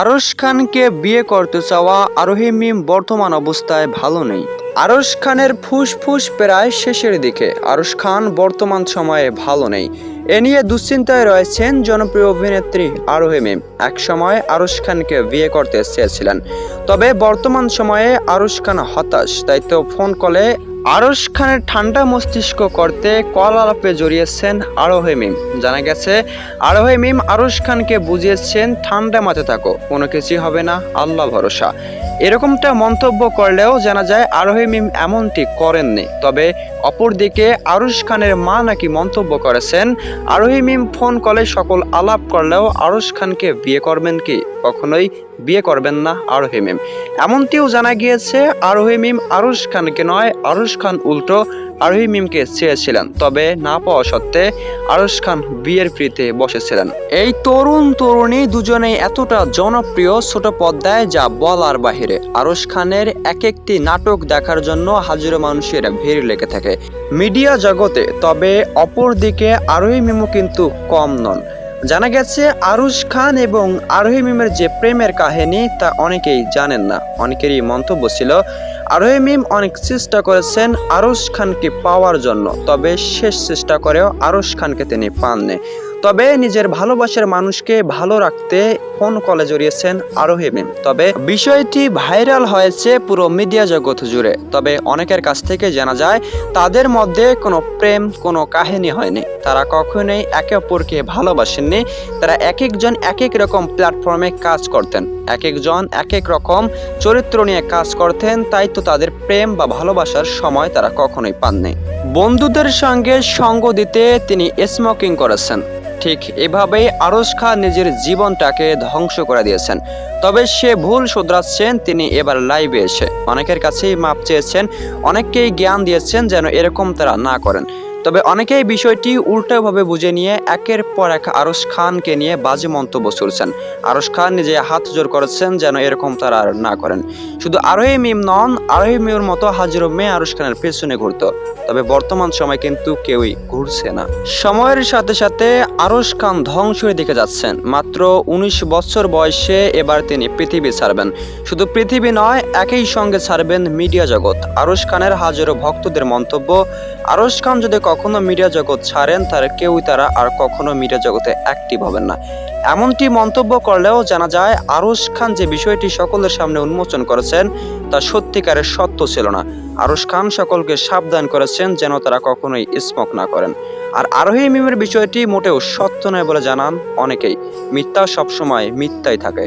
আরশ খানকে বিয়ে করতে চাওয়া আরোহী মিম বর্তমান অবস্থায় ভালো নেই। আরশ খানের ফুসফুস প্রায় শেষের দিকে। আরশ খান বর্তমান সময়ে ভালো নেই। এ নিয়ে দুশ্চিন্তায় রয়েছেন জনপ্রিয় অভিনেত্রী আরোহী মিম। এক সময় আরশ খানকে বিয়ে করতে চেয়েছিলেন। তবে বর্তমান সময়ে আরশ খান হতাশ, তাই তো ফোন কলে আরশ খানের ঠান্ডা মস্তিষ্ক করতে কল আলাপে জড়িয়েছেন আরোহে মিম। জানা গেছে, আরোহে মিম আরশ খানকে বুঝিয়েছেন, ঠান্ডা মাথায় থাকো, কোনো কিছুই হবে না, আল্লাহ ভরসা। এরকমটা মন্তব্য করলেও জানা যায় আরোহী মিম এমনটি করেননি। তবে অপরদিকে আরুশ খানের মা নাকি মন্তব্য করেছেন, আরোহী মিম ফোন কলে সকল আলাপ করলেও আরুশ খানকে বিয়ে করবেন কি? কখনোই বিয়ে করবেন না আরোহী মিম। এমনটিও জানা গিয়েছে, আরোহী মিম আরুশ খানকে নয়, আরুশ খান উল্টো আরোহী মিমকে চেয়েছিলেন তবে না পাওয়া সত্ত্বে আরুশ খান বিয়ের প্রীতে বসেছিলেন। এই তরুণ তরুণী দুজনেই এতটা জনপ্রিয় ছোট পর্দায় যা বলার বাহিরে। আরুশ খানের এক একটি নাটক দেখার জন্য হাজারো মানুষের ভিড় লেগে থাকে মিডিয়া জগতে, তবে অপরদিকে আরোহী মিমও কিন্তু কম নন। জানা গেছে, আরুশ খান এবং আরোহী মিমের যে প্রেমের কাহিনী তা অনেকেই জানেন না। অনেকেরই মন্তব্য ছিল আরোহী মিম অনেক চেষ্টা করেছেন আরুশ খানকে পাওয়ার জন্য, তবে শেষ চেষ্টা করেও আরুশ খানকে তিনি পাননি। তবে নিজের ভালোবাসার মানুষকে ভালো রাখতে ফোন কলে জড়িয়েছেন আরোহী তবে বিষয়টি ভাইরাল হয়েছে পুরো মিডিয়া জগৎ জুড়ে, তবে অনেকের কাছ থেকে জানা যায়, তাদের মধ্যে কোনো প্রেম, কোনো কাহিনী হয়নি। তারা কখনোই একে অপরকে ভালোবাসেননি, তারা এক একজন এক এক রকম প্ল্যাটফর্মে কাজ করতেন। এক একজন এক এক রকম চরিত্র নিয়ে কাজ করতেন, তাই তো তাদের প্রেম বা ভালোবাসার সময় তারা কখনোই পাননি। বন্ধুদের সঙ্গে সঙ্গ দিতে তিনি স্মোকিং করেছেন। ঠিক এভাবেই আরস খা নিজের জীবনটাকে ধ্বংস করে দিয়েছেন। তবে সে ভুল শুধরাচ্ছেন, তিনি এবার লাইভে এসে। অনেকের কাছেই মাপ চেয়েছেন, অনেককেই জ্ঞান দিয়েছেন যেন এরকম তারা না করেন। তবে অনেকেই বিষয়টি উল্টোভাবে বুঝে নিয়ে একের পর এক আরস খানকে নিয়ে বাজে মন্তব্য ছুড়ছেন আরস খান নিজে হাত জোর করেছেন যেন এরকম তারা আর না করেন। শুধু আরোহী মিম নন, আরোহী মিমের মতো হাজারো মেয়ে আরস খানের পেছনে ঘুরতো। তবে বর্তমান সময় কিন্তু কেউই ঘুরছে না। সময়ের সাথে সাথে আরস খান ধ্বংসের দিকে যাচ্ছেন। মাত্র উনিশ বছর বয়সে এবার তিনি পৃথিবী ছাড়বেন। শুধু পৃথিবী নয়, একই সঙ্গে ছাড়বেন মিডিয়া জগৎ। আরস খানের হাজারো ভক্তদের মন্তব্য আরস খান যদি কখনো মিডিয়া জগৎ ছাড়েন তাহলে কেউই তারা আর কখনো মিডিয়া জগতে অ্যাক্টিভ হবেন না। এমনটি মন্তব্য করলেও জানা যায় আরস খান যে বিষয়টি সকলের সামনে উন্মোচন করেছেন, তা সত্যিকারের সত্য ছিল না। আরস খান সকলকে সাবধান করেছেন যেন তারা কখনোই স্মোক না করেন। আর আরোহী মিমের বিষয়টি মোটেও সত্য নয় বলে জানান অনেকেই। মিথ্যা সবসময় মিথ্যাই থাকে।